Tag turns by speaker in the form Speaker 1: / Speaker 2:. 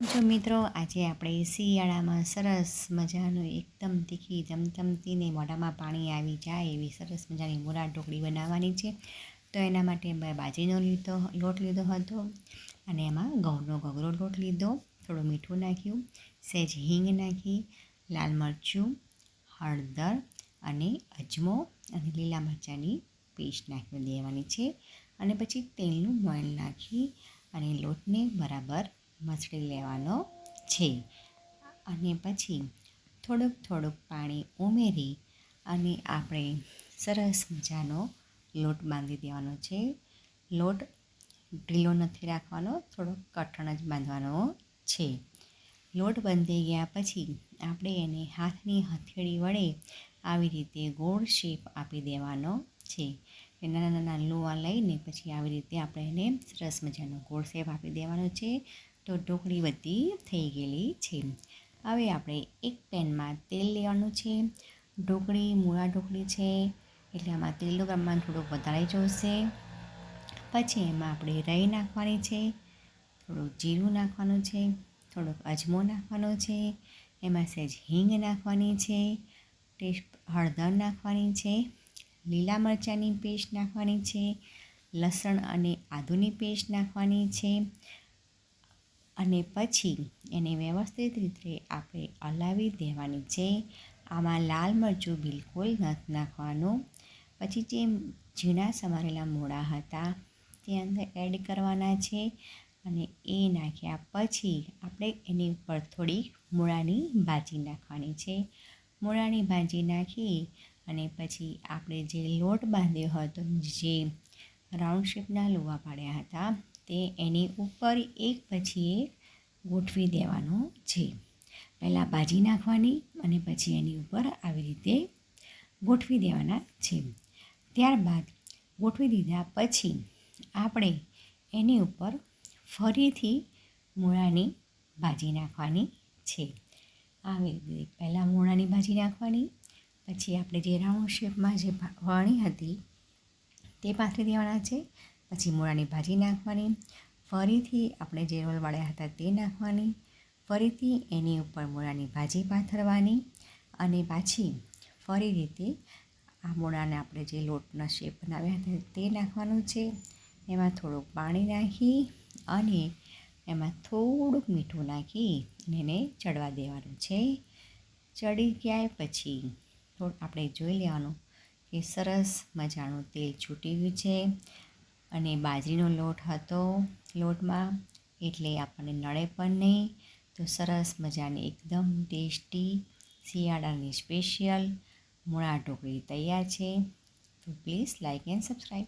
Speaker 1: જો મિત્રો, આજે આપણે શિયાળામાં સરસ મજાનું એકદમ તીખી ચમચમતીને મોઢામાં પાણી આવી જાય એવી સરસ મજાની મૂળા ઢોકળી બનાવવાની છે. તો એના માટે મેં બાજરીનો લીધો, લોટ લીધો હતો અને એમાં ઘઉંનો ઘઘરો લોટ લીધો, થોડું મીઠું નાખ્યું, સહેજ હિંગ નાખી, લાલ મરચું, હળદર અને અજમો અને લીલા મરચાંની પેસ્ટ નાખી દેવાની છે. અને પછી તેલનું મોઈલ નાખી અને લોટને બરાબર મસળી લેવાનો છે. અને પછી થોડુંક થોડુંક પાણી ઉમેરી અને આપણે સરસ મજાનો લોટ બાંધી દેવાનો છે. લોટ ઢીલો નથી રાખવાનો થોડોક કઠણ જ બાંધવાનો છે. લોટ બાંધી ગયા પછી આપણે એને હાથની હથેળી વડે આવી રીતે ગોળ શેપ આપી દેવાનો છે. નાના નાના લોવા લઈને પછી આવી રીતે આપણે એને સરસ મજાનો ગોળ શેપ આપી દેવાનો છે. તો ઢોકળી બધી થઈ ગયેલી છે. હવે આપણે એક પેનમાં તેલ લેવાનું છે. ઢોકળી, મૂળા ઢોકળી છે, એટલે આમાં તેલનું પ્રમાણ થોડુંક વધારે જોશે પછી એમાં આપણે રાઈ નાખવાની છે થોડુંક જીરું નાખવાનું છે થોડોક અજમો નાખવાનો છે, એમાં સહેજ હિંગ નાખવાની છે, ટેસ્ટ હળદર નાખવાની છે, લીલા મરચાંની પેસ્ટ નાખવાની છે, લસણ અને આદુની પેસ્ટ નાખવાની છે અને પછી એને વ્યવસ્થિત રીતે આપણે હલાવી દેવાની છે. આમાં લાલ મરચું બિલકુલ નથી નાખવાનું. પછી જે ઝીણા સમારેલા મૂળા હતા તે અંદર એડ કરવાના છે અને એ નાખ્યા પછી આપણે એની ઉપર થોડી મૂળાની ભાજી નાખવાની છે. મૂળાની ભાજી નાખી અને પછી આપણે જે લોટ બાંધ્યો હતો, જે રાઉન્ડ શેપના લોવા પાડ્યા હતા તે એની ઉપર એક પછી એક ગોઠવી દેવાનો છે. પહેલાં ભાજી નાખવાની અને પછી એની ઉપર આવી રીતે ગોઠવી દેવાના છે. ત્યારબાદ ગોઠવી દીધા પછી આપણે એની ઉપર ફરીથી મૂળાની ભાજી નાખવાની છે. આવી રીતે પહેલાં મૂળાની ભાજી નાખવાની, પછી આપણે જે રાઉન્ડ શેપમાં જે વાણી હતી તે પાથરી દેવાના છે. પછી મૂળાની ભાજી નાખવાની, ફરીથી આપણે જે રોલ હતા તે નાખવાની, ફરીથી એની ઉપર મૂળાની ભાજી પાથરવાની અને પાછી ફરી રીતે આ મૂળાને આપણે જે લોટના શેપ બનાવ્યા હતા તે નાખવાનું છે. એમાં થોડુંક પાણી નાખી અને એમાં થોડુંક મીઠું નાખી એને ચડવા દેવાનું છે. ચડી ગયા પછી થોડું આપણે જોઈ લેવાનું કે સરસ મજાનું તેલ છૂટી ગયું છે. અને બાજરીનો લોટ હતો લોટમાં, એટલે આપણને નળે પણ નહીં. તો સરસ મજાની, એકદમ ટેસ્ટી શિયાળાની સ્પેશિયલ મૂળા ઢોકળી તૈયાર છે. તો પ્લીઝ લાઇક એન્ડ સબસ્ક્રાઈબ.